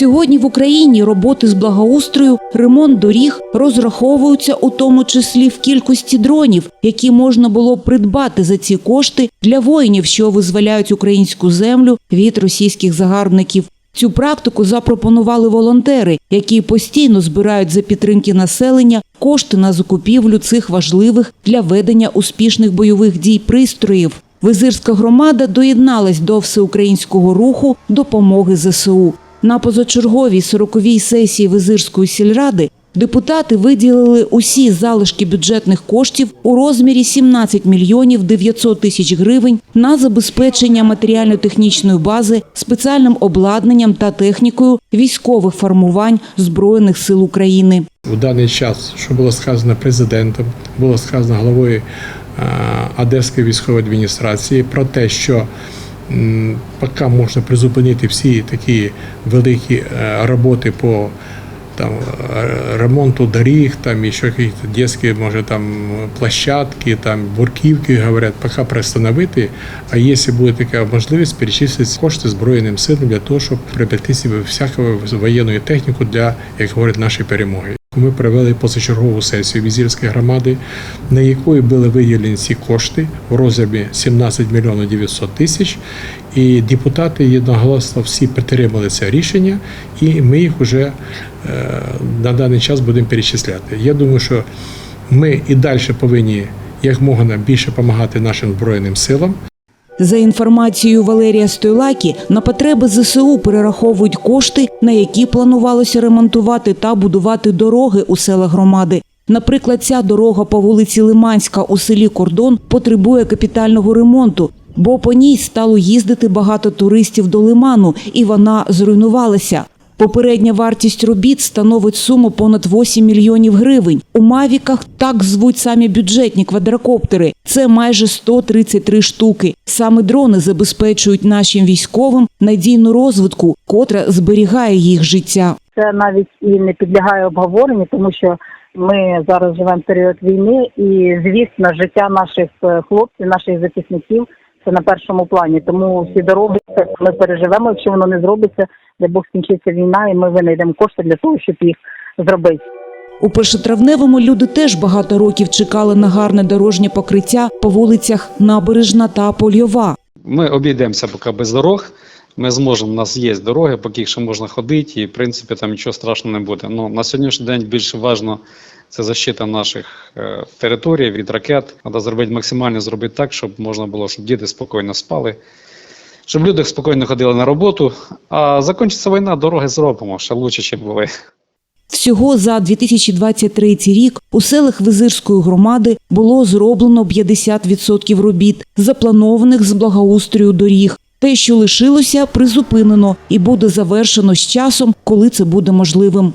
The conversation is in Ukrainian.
Сьогодні в Україні роботи з благоустрою, ремонт доріг розраховуються у тому числі в кількості дронів, які можна було придбати за ці кошти для воїнів, що визволяють українську землю від російських загарбників. Цю практику запропонували волонтери, які постійно збирають за підтримки населення кошти на закупівлю цих важливих для ведення успішних бойових дій пристроїв. Визирська громада доєдналась до всеукраїнського руху допомоги ЗСУ. На позачерговій 40-й сесії Визирської сільради депутати виділили усі залишки бюджетних коштів у розмірі 17 мільйонів 900 тисяч гривень на забезпечення матеріально-технічної бази спеціальним обладнанням та технікою військових формувань Збройних сил України. У даний час, що було сказано президентом, було сказано головою е, Одеської військової адміністрації про те, що поки можна призупинити всі такі великі е, роботи по там, е, ремонту доріг, там і ще якісь дитячі, може там площадки, там бурківки, говорять, поки приостановити. А якщо буде така можливість, перечислити кошти Збройним силам для того, щоб приобрести собі всяку воєнну техніку для, як говорять, нашої перемоги. Ми провели позачергову сесію візірської громади, на якої були виділені ці кошти в розмірі 17 мільйонів 900 тисяч. І депутати єдноголосно всі підтримали це рішення, і ми їх вже е, на даний час будемо перечисляти. Я думаю, що ми і далі повинні як можна більше допомагати нашим збройним силам. За інформацією Валерія Стойлакі, на потреби ЗСУ перераховують кошти, на які планувалося ремонтувати та будувати дороги у селах громади. Наприклад, ця дорога по вулиці Лиманська у селі Кордон потребує капітального ремонту, бо по ній стало їздити багато туристів до лиману, і вона зруйнувалася. Попередня вартість робіт становить суму понад 8 мільйонів гривень. У Мавіках так звуть самі бюджетні квадрокоптери. Це майже 133 штуки. Саме дрони забезпечують нашим військовим надійну розвитку, котра зберігає їх життя. це навіть і не підлягає обговоренню, тому що ми зараз живемо в період війни, і звісно, життя наших е, хлопців, наших захисників це на першому плані. Тому всі доробиться. ми переживемо. Якщо воно не зробиться, де Бог скінчиться війна, і ми винайдемо кошти для того, щоб їх зробити. У першотравневому люди теж багато років чекали на гарне дорожнє покриття по вулицях Набережна та Польова. Ми обійдемося поки без дорог. Ми зможемо, у нас є дороги, по яких ще можна ходити, і в принципі там нічого страшного не буде. Ну, на сьогоднішній день більше важливо це защита наших е, територій від ракет. Треба зробити максимально зробити так, щоб можна було, щоб діти спокійно спали, щоб люди спокійно ходили на роботу. А закінчиться війна, дороги зробимо ще краще, ніж були. Всього за 2023 рік у селах Визирської громади було зроблено 50% робіт, запланованих з благоустрою доріг. Те, що лишилося, призупинено і буде завершено з часом, коли це буде можливим.